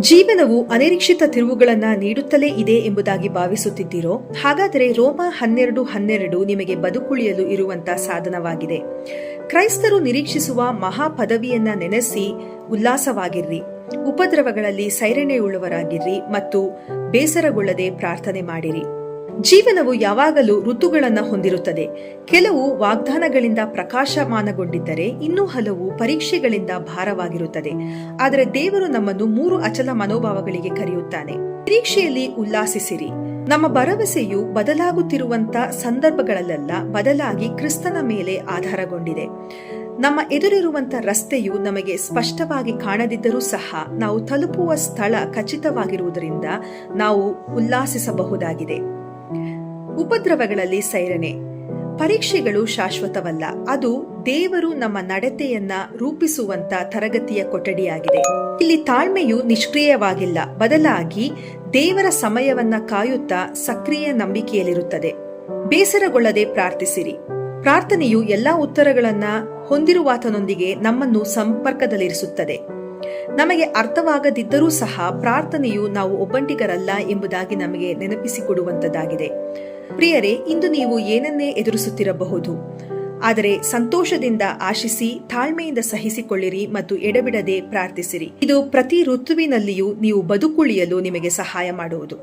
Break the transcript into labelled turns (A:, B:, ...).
A: ಜೀವನವು ಅನಿರೀಕ್ಷಿತ ತಿರುವುಗಳನ್ನು ನೀಡುತ್ತಲೇ ಇದೆ ಎಂಬುದಾಗಿ ಭಾವಿಸುತ್ತಿದ್ದೀರೋ, ಹಾಗಾದರೆ ರೋಮ ಹನ್ನೆರಡು ಹನ್ನೆರಡು ನಿಮಗೆ ಬದುಕುಳಿಯಲು ಇರುವಂತಹ ಸಾಧನವಾಗಿದೆ. ಕ್ರೈಸ್ತರು ನಿರೀಕ್ಷಿಸುವ ಮಹಾ ಪದವಿಯನ್ನ ನೆನೆಸಿ ಉಲ್ಲಾಸವಾಗಿರ್ರಿ. ಉಪದ್ರವಗಳಲ್ಲಿ ಸೈರಣೆಯುಳ್ಳವರಾಗಿರ್ರಿ ಮತ್ತು ಬೇಸರಗೊಳ್ಳದೆ ಪ್ರಾರ್ಥನೆ ಮಾಡಿರಿ. ಜೀವನವು ಯಾವಾಗಲೂ ಋತುಗಳನ್ನು ಹೊಂದಿರುತ್ತದೆ. ಕೆಲವು ವಾಗ್ದಾನಗಳಿಂದ ಪ್ರಕಾಶಮಾನಗೊಂಡಿದ್ದರೆ ಇನ್ನೂ ಹಲವು ಪರೀಕ್ಷೆಗಳಿಂದ ಭಾರವಾಗಿರುತ್ತದೆ. ಆದರೆ ದೇವರು ನಮ್ಮನ್ನು ಮೂರು ಅಚಲ ಮನೋಭಾವಗಳಿಗೆ ಕರೆಯುತ್ತಾನೆ. ನಿರೀಕ್ಷೆಯಲ್ಲಿ ಉಲ್ಲಾಸಿಸಿರಿ. ನಮ್ಮ ಭರವಸೆಯು ಬದಲಾಗುತ್ತಿರುವಂತ ಸಂದರ್ಭಗಳಲ್ಲೆಲ್ಲ ಬದಲಾಗಿ ಕ್ರಿಸ್ತನ ಮೇಲೆ ಆಧಾರಗೊಂಡಿದೆ. ನಮ್ಮ ಎದುರಿರುವಂತ ರಸ್ತೆಯು ನಮಗೆ ಸ್ಪಷ್ಟವಾಗಿ ಕಾಣದಿದ್ದರೂ ಸಹ ನಾವು ತಲುಪುವ ಸ್ಥಳ ಖಚಿತವಾಗಿರುವುದರಿಂದ ನಾವು ಉಲ್ಲಾಸಿಸಬಹುದಾಗಿದೆ. ಉಪದ್ರವಗಳಲ್ಲಿ ಸೈರಣೆ ಪರೀಕ್ಷೆಗಳು ಶಾಶ್ವತವಲ್ಲ. ಅದು ದೇವರು ನಮ್ಮ ನಡತೆಯನ್ನ ರೂಪಿಸುವಂತ ತರಗತಿಯ ಕೊಠಡಿಯಾಗಿದೆ. ಇಲ್ಲಿ ತಾಳ್ಮೆಯು ನಿಷ್ಕ್ರಿಯವಾಗಿಲ್ಲ. ಬದಲಾಗಿ ದೇವರ ಸಮಯವನ್ನ ಕಾಯುತ್ತಾ ಸಕ್ರಿಯ ನಂಬಿಕೆಯಲ್ಲಿರುತ್ತದೆ. ಬೇಸರಗೊಳ್ಳದೆ ಪ್ರಾರ್ಥಿಸಿರಿ. ಪ್ರಾರ್ಥನೆಯು ಎಲ್ಲಾ ಉತ್ತರಗಳನ್ನ ಹೊಂದಿರುವಾತನೊಂದಿಗೆ ನಮ್ಮನ್ನು ಸಂಪರ್ಕದಲ್ಲಿರಿಸುತ್ತದೆ. ನಮಗೆ ಅರ್ಥವಾಗದಿದ್ದರೂ ಸಹ ಪ್ರಾರ್ಥನೆಯು ನಾವು ಒಬ್ಬಂಟಿಗರಲ್ಲ ಎಂಬುದಾಗಿ ನಮಗೆ ನೆನಪಿಸಿಕೊಡುವಂತದ್ದಾಗಿದೆ. ಪ್ರಿಯರೇ, ಇಂದು ನೀವು ಏನನ್ನೇ ಎದುರಿಸುತ್ತಿರಬಹುದು? ಆದರೆ ಸಂತೋಷದಿಂದ ಆಶಿಸಿ, ತಾಳ್ಮೆಯಿಂದ ಸಹಿಸಿಕೊಳ್ಳಿರಿ ಮತ್ತು ಎಡಬಿಡದೆ ಪ್ರಾರ್ಥಿಸಿರಿ. ಇದು ಪ್ರತಿ ಋತುವಿನಲ್ಲಿಯೂ ನೀವು ಬದುಕುಳಿಯಲು ನಿಮಗೆ ಸಹಾಯ ಮಾಡುವುದು.